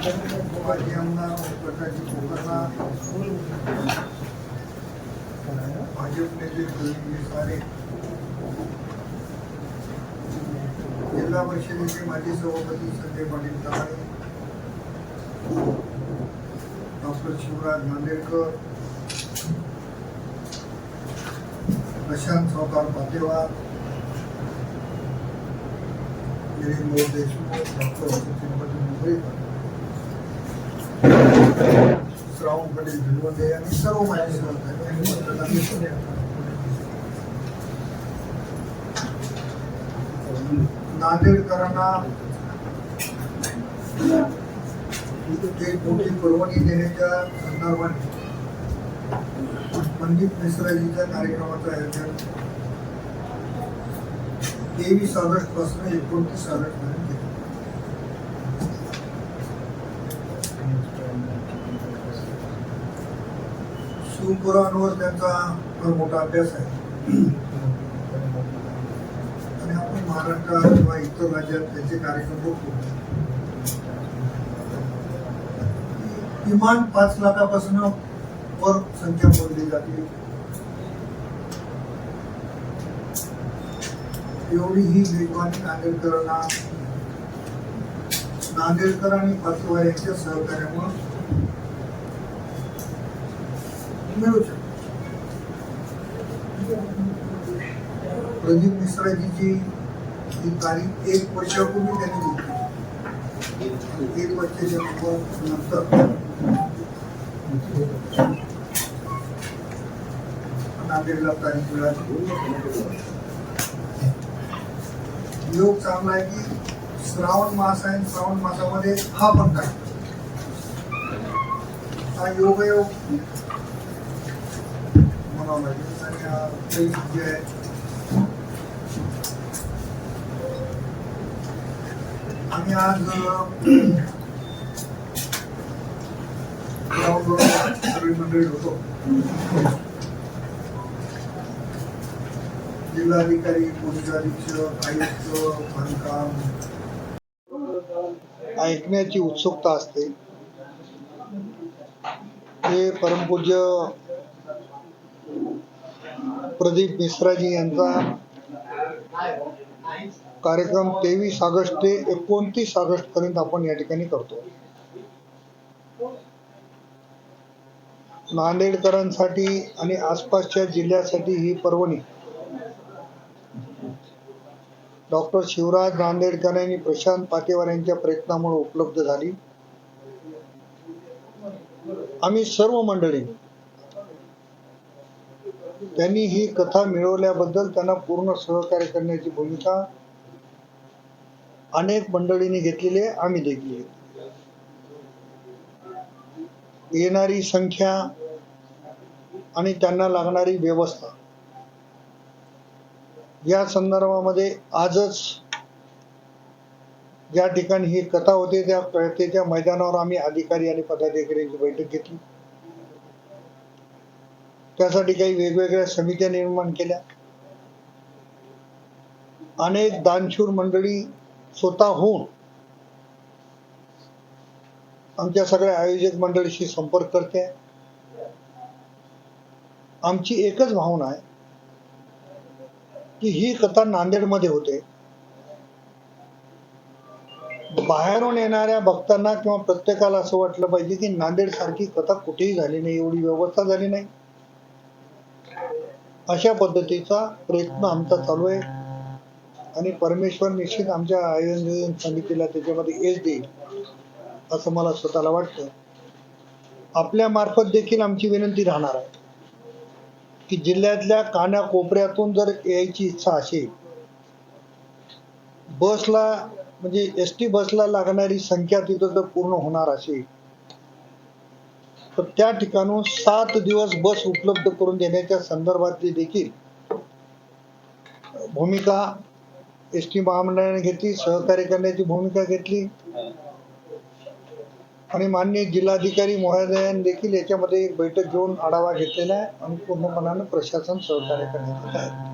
माजी आमदार प्रकाशजी कोकरना भाजप सारे जिल्हा परिषदेचे माजी सभापती संजय पाटील तहाळे डॉक्टर शिवराज नांदेडकर प्रशांत सावकार पातेवार मिलिंद देशमुख डॉक्टर सचिन पाटील मुंबईकर श्रावण पटेल आणि सर्व नांदेडकरांना एक मोठी परवानगी देण्याच्या संदर्भाने पंडित मिश्राजीच्या कार्यक्रमाचं आयोजन. तेवीस ऑगस्टपासून एकोणतीस ऑगस्ट पर्यंत. शिवपुराणवर त्यांचा फार मोठा अभ्यास आहे. आणि आपण महाराष्ट्रात किंवा इतर राज्यात त्याचे कार्यक्रम बघतो. किमान पाच लाखापासून वर संख्या बोलली जाते. एवढी ही मेजवानी नांदेडकरांना नांदेडकर आणि पाचवा यांच्या सहकार्यामुळे मिळू शकते. प्रदीप मिश्राजीची ही तारीख एक वर्षापूर्वी त्यांनी घेतली. एक वर्षाच्या नंतर. नांदेडला तारीख मिळाली. योग चांगला आहे की श्रावण मास आहे श्रावण मासामध्ये हा पण काय? हा योगयोग म्हणावा लागेल आणि जे आहे आम्ही आज मंडळी होतो जिल्हाधिकारी पोलीस अधीक्षक आयुक्त बांधकाम ऐकण्याची उत्सुकता असते हे परमपूज्य प्रदीप मिश्राजी यांचा कार्यक्रम तेवीस ऑगस्ट ते एकोणतीस ऑगस्ट पर्यंत आपण या ठिकाणी करतो. नांदेडकरांसाठी आणि आसपासच्या जिल्ह्यासाठी ही पर्वणी. डॉक्टर शिवराज नांदेडकर आणि प्रशांत पाटेवार यांच्या प्रयत्नामुळे उपलब्ध झाली. आम्ही सर्व मंडळी त्यांनी ही कथा मिळवल्याबद्दल त्यांना पूर्ण सहकार्य करण्याची भूमिका अनेक मंडळींनी घेतलेली आहे आम्ही देखील येणारी संख्या आणि त्यांना लागणारी व्यवस्था. या संदर्भामध्ये आजच ज्या ठिकाणी ही कथा होते त्या कथेच्या मैदानावर आम्ही अधिकारी आणि पदाधिकाऱ्यांची बैठक घेतली. त्यासाठी काही वेगवेगळ्या समित्या निर्माण केल्या. अनेक दानशूर मंडळी स्वतःहून आमच्या सगळ्या आयोजक मंडळीशी संपर्क करते. आमची एकच भावना आहे की ही कथा नांदेडमध्ये होते. बाहेरून येणाऱ्या भक्तांना किंवा प्रत्येकाला असं वाटलं पाहिजे की नांदेड सारखी कथा कुठेही झाली नाही एवढी व्यवस्था झाली नाही. अशा पद्धतीचा प्रयत्न आमचा चालू आहे. आणि परमेश्वर निश्चित आमच्या आयोजन समितीला त्याच्यामध्ये यश देईल असं मला स्वतःला वाटतं. आपल्या मार्फत देखील आमची विनंती राहणार आहे की जिल्ह्यातल्या कानाकोपऱ्यातून जर यायची इच्छा असेल बसला म्हणजे एस टी बसला लागणारी संख्या तिथं जर पूर्ण होणार असेल तर त्या ठिकाणून सात दिवस बस उपलब्ध करून देण्याच्या संदर्भातली देखील भूमिका एस टी महामंडळाने घेतली सहकार्य करण्याची भूमिका घेतली. आणि माननीय जिल्हाधिकारी महोदयांनी देखील याच्यामध्ये एक बैठक घेऊन आढावा घेतलेला आहे आणि पूर्णपणाने प्रशासन सहकार्य करण्यात येत आहे.